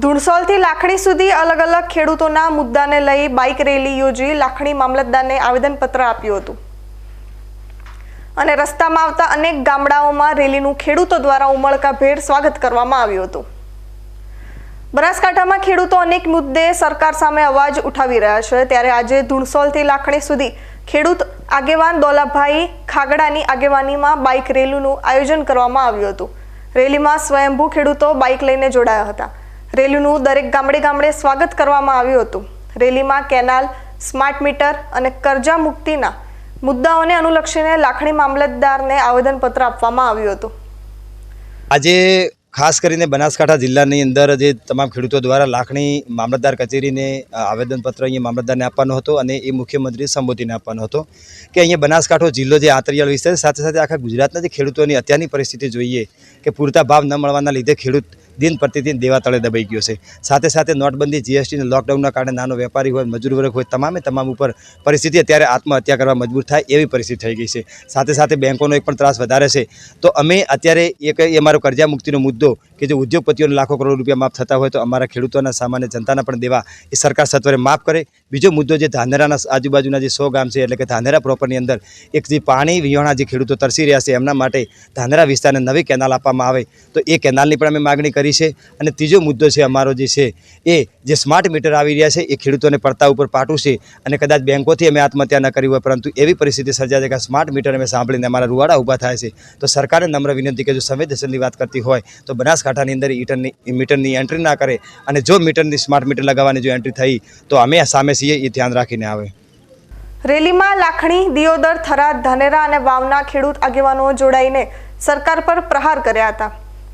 ધુણસોલથી લાખણી સુધી અલગ અલગ ખેડૂતોના મુદ્દાને લઈ બાઇક રેલી યોજી લાખણી મામલતદારને આવેદનપત્ર આપ્યું હતું. અને રસ્તામાં આવતા અનેક ગામડાઓમાં રેલીનું ખેડૂતો દ્વારા ઉમળકાભેર સ્વાગત કરવામાં આવ્યું હતું. બનાસકાંઠામાં ખેડૂતો અનેક મુદ્દે સરકાર સામે અવાજ ઉઠાવી રહ્યા છે. ત્યારે આજે ધુણસોલથી લાખણી સુધી ખેડૂત આગેવાન દોલાભાઈ ખાગડાની આગેવાનીમાં બાઇક રેલીનું આયોજન કરવામાં આવ્યું હતું. રેલીમાં સ્વયંભૂ ખેડૂતો બાઇક લઈને જોડાયા હતા. રેલીનું દરેક ગામડે ગામડે સ્વાગત કરવામાં આવ્યું હતું. રેલીમાં કેનાલ, સ્માર્ટ મીટર અને કરજા મુક્તિના મુદ્દાઓને અનુલક્ષીને લાખણી મામલતદારને આવેદનપત્ર આપવામાં આવ્યું હતું. આજે ખાસ કરીને બનાસકાંઠા જિલ્લાની અંદર જે તમામ ખેડૂતો દ્વારા લાખણી મામલતદાર કચેરીને આવેદનપત્ર અહીંયા મામલતદારને આપવાનો હતો અને એ મુખ્યમંત્રી સંબોધીને આપવાનો હતો કે અહીંયા બનાસકાંઠો જિલ્લો જે આંતરિયાળ વિસ્તાર સાથે સાથે આખા ગુજરાતના જે ખેડૂતોની અત્યારની પરિસ્થિતિ જોઈએ કે પૂરતા ભાવ ન મળવાના લીધે ખેડૂત દિન પ્રતિદિન દેવા તળે દબાઈ ગયો છે. સાથે સાથે નોટબંધી જીએસટી અને લોકડાઉનના કારણે નાનો વેપારી હોય, મજૂર વર્ગ હોય, તમામે તમામ ઉપર પરિસ્થિતિ અત્યારે આત્મહત્યા કરવા મજબૂર થાય એવી પરિસ્થિતિ થઈ ગઈ છે. સાથે સાથે બેંકોનો એક પણ ત્રાસ વધારે છે. તો અમે અત્યારે એક એ અમારો કરજા મુક્તિનો મુદ્દો કે જે ઉદ્યોગપતિઓને લાખો કરોડ રૂપિયા માફ થતા હોય તો અમારા ખેડૂતોના સામાન્ય જનતાના પણ દેવા એ સરકાર સત્વરે માફ કરે. બીજો મુદ્દો જે ધાનેરાના આજુબાજુના જે સો ગામ છે, એટલે કે ધાનેરા પ્રોપરની અંદર એક જે પાણી વિહોણા જે ખેડૂતો તરસી રહ્યા છે, એમના માટે ધાનેરા વિસ્તારને નવી કેનાલ આપવામાં આવે. તો એ કેનાલની પણ અમે માગણી કરી છે. અને ત્રીજો મુદ્દો છે અમારો જે છે, એ જે સ્માર્ટ મીટર આવી રહ્યા છે, એ ખેડૂતોને પડતા ઉપર પાટું છે અને કદાચ બેંકોથી અમે આત્મહત્યા ન કરી હોય, પરંતુ એવી પરિસ્થિતિ સર્જાય છે કે સ્માર્ટ મીટર અમે સાંભળીને અમારા રૂવાડા ઊભા થાય છે. તો સરકારને નમ્ર વિનંતી કે જો સંવેદનશીલની વાત કરતી હોય, તો બનાસકાંઠાની અંદર ઈટરની મીટરની એન્ટ્રી ના કરે અને જો મીટરની સ્માર્ટ મીટર લગાવવાની જો એન્ટ્રી થઈ, તો અમે સામે છીએ એ ધ્યાન રાખીને આવે. રેલીમાં લાખણી, દિયોદર, થરાદ, ધાનેરા અને વાવના ખેડૂત આગેવાનો જોડાઈને સરકાર પર પ્રહાર કર્યા હતા.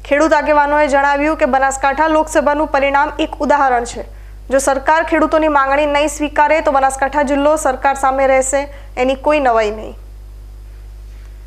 ખેડૂત આગેવાનોએ જણાવ્યું કે બનાસકાંઠા લોકસભાનું પરિણામ એક ઉદાહરણ છે. જો સરકાર ખેડૂતોની માંગણી નહીં સ્વીકારે, તો બનાસકાંઠા જિલ્લો સરકાર સામે રહેશે, એની કોઈ નવાઈ નહીં.